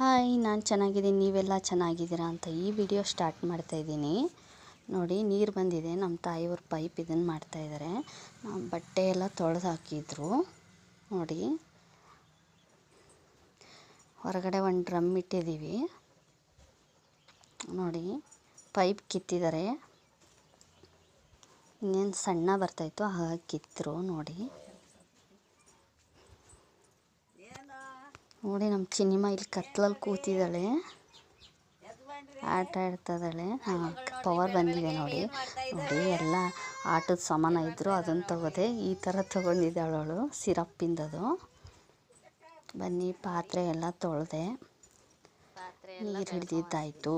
Hi, ನಾನು ಚೆನ್ನಾಗಿದ್ದೀನಿ. ನೀವೆಲ್ಲ ಚೆನ್ನಾಗಿದ್ದೀರಾ ಅಂತ ಈ ವಿಡಿಯೋ ಸ್ಟಾರ್ಟ್ ಮಾಡ್ತಾಯಿದ್ದೀನಿ ನೋಡಿ, ನೀರು ಬಂದಿದೆ. ನಮ್ಮ ತಾಯಿಯವ್ರ ಪೈಪ್ ಇದನ್ನು ಮಾಡ್ತಾಯಿದ್ದಾರೆ ಬಟ್ಟೆ ಎಲ್ಲ ತೊಳೆದು ಹಾಕಿದ್ರು. ನೋಡಿ. ಹೊರಗಡೆ ಒಂದು ಡ್ರಮ್ ಇಟ್ಟಿದ್ದೀವಿ ನೋಡಿ, ಪೈಪ್ ಕಿತ್ತಿದ್ದಾರೆ ಇನ್ನೇನು ಸಣ್ಣ ಬರ್ತಾಯಿತ್ತು ಹಾಗಾಗಿ ಕಿತ್ತರು ನೋಡಿ. ನೋಡಿ ನಮ್ಮ ಚಿನ್ನಿಮ್ಮ ಇಲ್ಲಿ ಕತ್ಲಲ್ಲಿ ಕೂತಿದ್ದಾಳೆ. ಆಟ ಹಾಂ, ಪವರ್ ಬಂದಿದೆ ನೋಡಿ. ನೋಡಿ, ಎಲ್ಲ ಆಟದ ಸಾಮಾನು ಇದ್ದರು ಅದನ್ನು ತಗೋದೆ. ಈ ಥರ ತೊಗೊಂಡಿದ್ದಾಳೆ ಅವಳು ಸಿರಪ್ಪಿಂದದು ಬನ್ನಿ, ಪಾತ್ರೆ ಎಲ್ಲ ತೊಳೆದೆ. ನೀರು ಹಿಡ್ದಿದ್ದಾಯಿತು.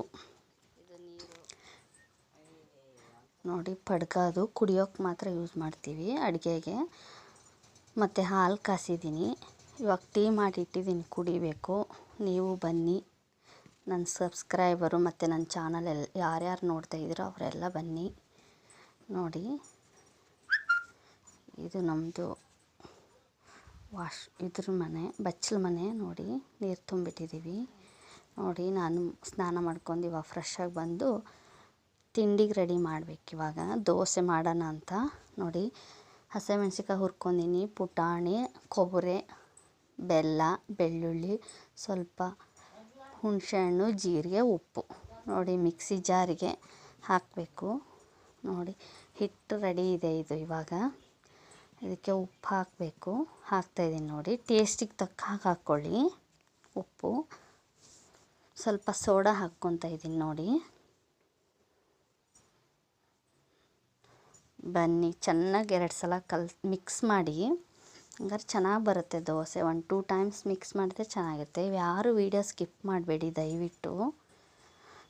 ನೋಡಿ, ಪಡ್ಕ ಅದು. ಕುಡಿಯೋಕ್ಕೆ ಮಾತ್ರ ಯೂಸ್ ಮಾಡ್ತೀವಿ ಅಡುಗೆಗೆ. ಮತ್ತು ಹಾಲು ಕಾಸಿದ್ದೀನಿ. ಇವಾಗ ಟೀ ಮಾಡಿ ಇಟ್ಟಿದ್ದೀನಿ ಕುಡಿಬೇಕು. ನೀವು ಬನ್ನಿ. ನನ್ನ ಸಬ್ಸ್ಕ್ರೈಬರು ಮತ್ತು ನನ್ನ ಚಾನಲ್ ಯಾರ್ಯಾರು ನೋಡ್ತಾ ಇದ್ದೀರೋ ಅವರೆಲ್ಲ ಬನ್ನಿ. ನೋಡಿ. ಇದು ನಮ್ಮದು ವಾಶ್, ಇದ್ರ ಮನೆ, ಬಚ್ಚಲ ಮನೆ. ನೋಡಿ, ನೀರು ತುಂಬಿಟ್ಟಿದ್ದೀವಿ. ನೋಡಿ, ನಾನು ಸ್ನಾನ ಮಾಡ್ಕೊಂಡು ಇವಾಗ ಫ್ರೆಶ್ಶಾಗಿ ಬಂದು ತಿಂಡಿಗೆ ರೆಡಿ ಮಾಡಬೇಕು ಇವಾಗ. ದೋಸೆ ಮಾಡೋಣ ಅಂತ. ನೋಡಿ ಹಸಿಮೆಣ್ಸಿಕಾಯಿ ಹುರ್ಕೊಂಡಿನಿ, ಪುಟಾಣಿ, ಕೊಬ್ಬರಿ. ಬೆಲ್ಲ, ಬೆಳ್ಳುಳ್ಳಿ, ಸ್ವಲ್ಪ ಹುಣಸೆಹಣ್ಣು, ಜೀರಿಗೆ, ಉಪ್ಪು. ನೋಡಿ, ಮಿಕ್ಸಿ ಜಾರಿಗೆ ಹಾಕಬೇಕು. ನೋಡಿ, ಹಿಟ್ಟು ರೆಡಿ ಇದೆ ಇದು ಇವಾಗ. ಇದಕ್ಕೆ ಉಪ್ಪು ಹಾಕಬೇಕು. ಹಾಕ್ತಾಯಿದ್ದೀನಿ ನೋಡಿ. ಟೇಸ್ಟಿಗೆ ತಕ್ಕ ಹಾಗೆ ಹಾಕ್ಕೊಳ್ಳಿ. ಉಪ್ಪು. ಸ್ವಲ್ಪ ಸೋಡಾ ಹಾಕ್ಕೊತಾ ಇದ್ದೀನಿ ನೋಡಿ. ಬನ್ನಿ, ಚೆನ್ನಾಗಿ ಎರಡು ಸಲ ಕಲ್, ಮಿಕ್ಸ್ ಮಾಡಿ. ಹಂಗಾರೆ ಚೆನ್ನಾಗಿ ಬರುತ್ತೆ ದೋಸೆ. ಒಂದು ಟೂ ಟೈಮ್ಸ್ ಮಿಕ್ಸ್ ಮಾಡಿದ್ರೆ ಚೆನ್ನಾಗಿರುತ್ತೆ. ಯಾರು ವೀಡಿಯೋ ಸ್ಕಿಪ್ ಮಾಡಬೇಡಿ ದಯವಿಟ್ಟು.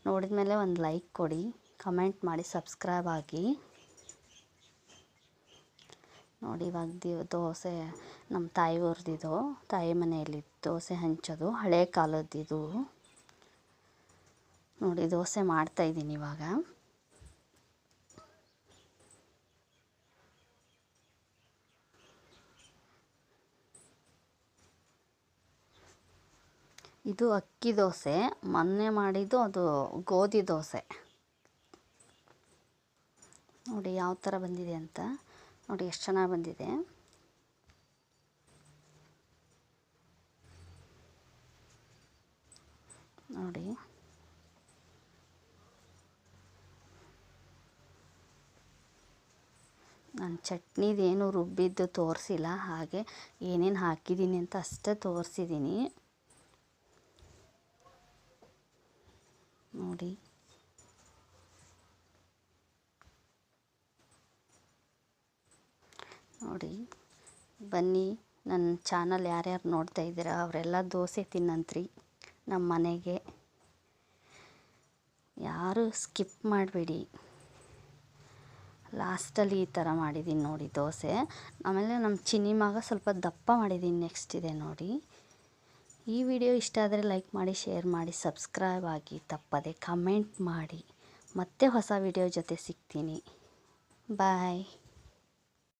ನೋಡಿದ ಮೇಲೆ ಒಂದು ಲೈಕ್ ಕೊಡಿ ಕಮೆಂಟ್ ಮಾಡಿ ಸಬ್ಸ್ಕ್ರೈಬ್ ಆಗಿ. ನೋಡಿ ಇವಾಗ ದೋಸೆ ನಮ್ಮ ತಾಯಿ ತಾಯಿಯವ್ರದ್ದಿದು ತಾಯಿ ಮನೆಯಲ್ಲಿ ದೋಸೆ ಹಂಚೋದು, ಹಳೆ ಕಾಲದ್ದಿದು. ನೋಡಿ ದೋಸೆ ಮಾಡ್ತಾಯಿದ್ದೀನಿ ಇವಾಗ. ಇದು ಅಕ್ಕಿ ದೋಸೆ, ಮೊನ್ನೆ ಮಾಡಿದ್ದು ಅದು ಗೋಧಿ ದೋಸೆ. ನೋಡಿ ಯಾವ ಥರ ಬಂದಿದೆ ಅಂತ. ನೋಡಿ ಎಷ್ಟು ಚೆನ್ನಾಗಿ ಬಂದಿದೆ. ನೋಡಿ. ನಾನು ಚಟ್ನಿದೇನು ರುಬ್ಬಿದ್ದು ತೋರಿಸಿಲ್ಲ, ಹಾಗೆ ಏನೇನು ಹಾಕಿದ್ದೀನಿ ಅಂತ ಅಷ್ಟೇ ತೋರಿಸಿದ್ದೀನಿ ನೋಡಿ. ನೋಡಿ, ಬನ್ನಿ ನನ್ನ ಚಾನಲ್ ಯಾರ್ಯಾರು ನೋಡ್ತಾ ಇದ್ದೀರಾ, ಅವರೆಲ್ಲ ದೋಸೆ ತಿನ್ನಂತ್ರಿ ನಮ್ಮ ಮನೆಗೆ. ಯಾರು ಸ್ಕಿಪ್ ಮಾಡಬೇಡಿ. ಲಾಸ್ಟಲ್ಲಿ ಈ ಥರ ಮಾಡಿದ್ದೀನಿ ನೋಡಿ ದೋಸೆ. ಆಮೇಲೆ ನಮ್ಮ ಚಿನ್ನಿ ಮಗ ಸ್ವಲ್ಪ ದಪ್ಪ ಮಾಡಿದ್ದೀನಿ ನೆಕ್ಸ್ಟ್ ಇದೆ ನೋಡಿ. ಈ ವಿಡಿಯೋ ಇಷ್ಟ ಆದರೆ ಲೈಕ್ ಮಾಡಿ, ಶೇರ್ ಮಾಡಿ, ಸಬ್ಸ್ಕ್ರೈಬ್ ಆಗಿ ತಪ್ಪದೆ ಕಮೆಂಟ್ ಮಾಡಿ. ಮತ್ತೆ ಹೊಸ ವಿಡಿಯೋ ಜೊತೆ ಸಿಗ್ತೀನಿ. ಬಾಯ್.